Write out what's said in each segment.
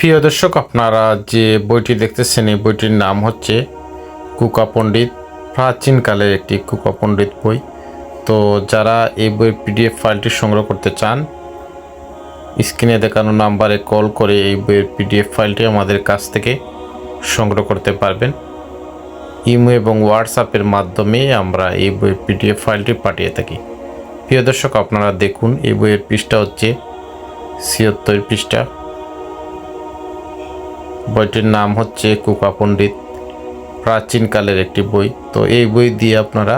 প্রিয় দর্শক, আপনারা যে বইটি দেখতেছেন, এই বইটির নাম হচ্ছে কুকা পণ্ডিত প্রাচীনকালের একটি কুকা পণ্ডিত বই। তো যারা এই বইয়ের পিডিএফ ফাইলটি সংগ্রহ করতে চান, স্ক্রিনে দেখানো নাম্বারে কল করে এই বইয়ের পিডিএফ ফাইলটি আমাদের কাছ থেকে সংগ্রহ করতে পারবেন। ইমো এবং হোয়াটসঅ্যাপের মাধ্যমে আমরা এই বইয়ের পিডিএফ ফাইলটি পাঠিয়ে থাকি। প্রিয় দর্শক, আপনারা দেখুন, এই বইয়ের পৃষ্ঠা হচ্ছে ছিয়াত্তর পৃষ্ঠা। বইটির নাম হচ্ছে কুকা পণ্ডিত। প্রাচীনকালের একটি বই। তো এই বই দিয়ে আপনারা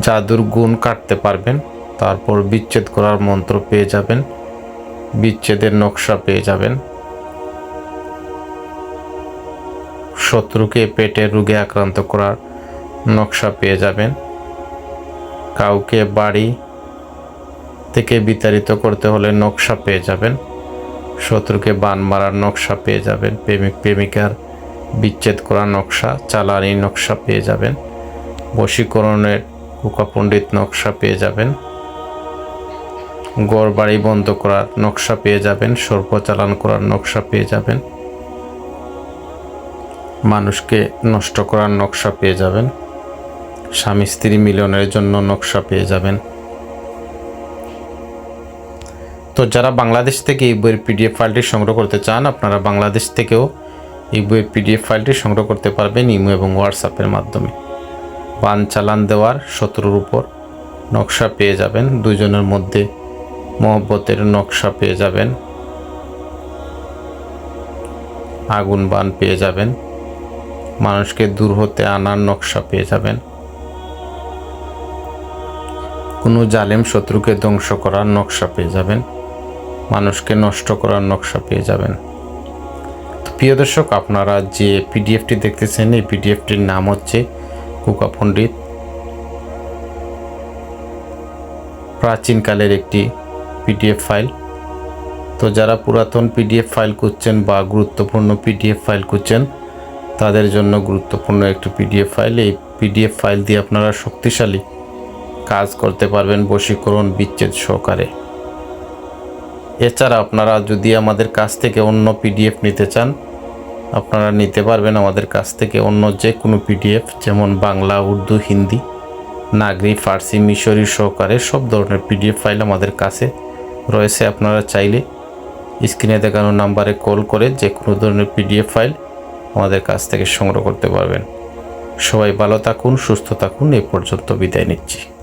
জাদুর গুণ কাটতে পারবেন। তারপর বিচ্ছেদ করার মন্ত্র পেয়ে যাবেন। বিচ্ছেদের নকশা পেয়ে যাবেন। শত্রুকে পেটের রোগে আক্রান্ত করার নকশা পেয়ে যাবেন। কাউকে বাড়ি থেকে বিতাড়িত করতে হলে নকশা পেয়ে যাবেন। শত্রুকে বান মারার নকশা পেয়ে যাবেন। প্রেমিক প্রেমিকার বিচ্ছেদ করার নকশা, চালানি নকশা পেয়ে যাবেন। বশীকরণের কুকাপণ্ডিত নকশা পেয়ে যাবেন। গড় বাড়ি বন্ধ করার নকশা পেয়ে যাবেন। সর্প চালান করার নকশা পেয়ে যাবেন। মানুষকে নষ্ট করার নকশা পেয়ে যাবেন। স্বামী স্ত্রী মিলনের জন্য নকশা পেয়ে যাবেন। তো যারা বাংলাদেশ থেকে এই বইয়ের পিডিএফ ফাইলটি সংগ্রহ করতে চান, আপনারা বাংলাদেশ থেকেও এই বইয়ের পিডিএফ ফাইলটি সংগ্রহ করতে পারবেন ইমো এবং হোয়াটসঅ্যাপের মাধ্যমে। বান চালান দেওয়ার শত্রুর উপর নকশা পেয়ে যাবেন দুজনের মধ্যে মহব্বতের নকশা পেয়ে যাবেন। আগুন বান পেয়ে যাবেন। মানুষকে দূর হতে আনার নকশা পেয়ে যাবেন। কোনো জালেম শত্রুকে ধ্বংস করার নকশা পেয়ে যাবেন। মানুষকে নষ্ট করার নকশা পেয়ে যাবেন। প্রিয় দর্শক, আপনারা যে পিডিএফটি দেখতেছেন, এই পিডিএফটির নাম হচ্ছে কুকা পণ্ডিত। প্রাচীনকালের একটি পিডিএফ ফাইল। তো যারা পুরাতন পিডিএফ ফাইল খুঁজছেন বা গুরুত্বপূর্ণ পিডিএফ ফাইল খুঁজছেন, তাদের জন্য গুরুত্বপূর্ণ একটি পিডিএফ ফাইল। এই পিডিএফ ফাইল দিয়ে আপনারা শক্তিশালী কাজ করতে পারবেন বশীকরণ বিচ্ছেদ সহকারে। এছাড়া আপনারা যদি আমাদের কাছ থেকে অন্য পিডিএফ নিতে চান, আপনারা নিতে পারবেন আমাদের কাছ থেকে অন্য যে কোনো পিডিএফ যেমন বাংলা, উর্দু, হিন্দি, নাগরি, ফার্সি, মিশরি সহকারে সব ধরনের পিডিএফ ফাইল আমাদের কাছে রয়েছে। আপনারা চাইলে স্ক্রিনে দেখানো নাম্বারে কল করে যে কোনো ধরনের পিডিএফ ফাইল আমাদের কাছ থেকে সংগ্রহ করতে পারবেন। সবাই ভালো থাকুন, সুস্থ থাকুন, এ পর্যন্ত বিদায় নিচ্ছি।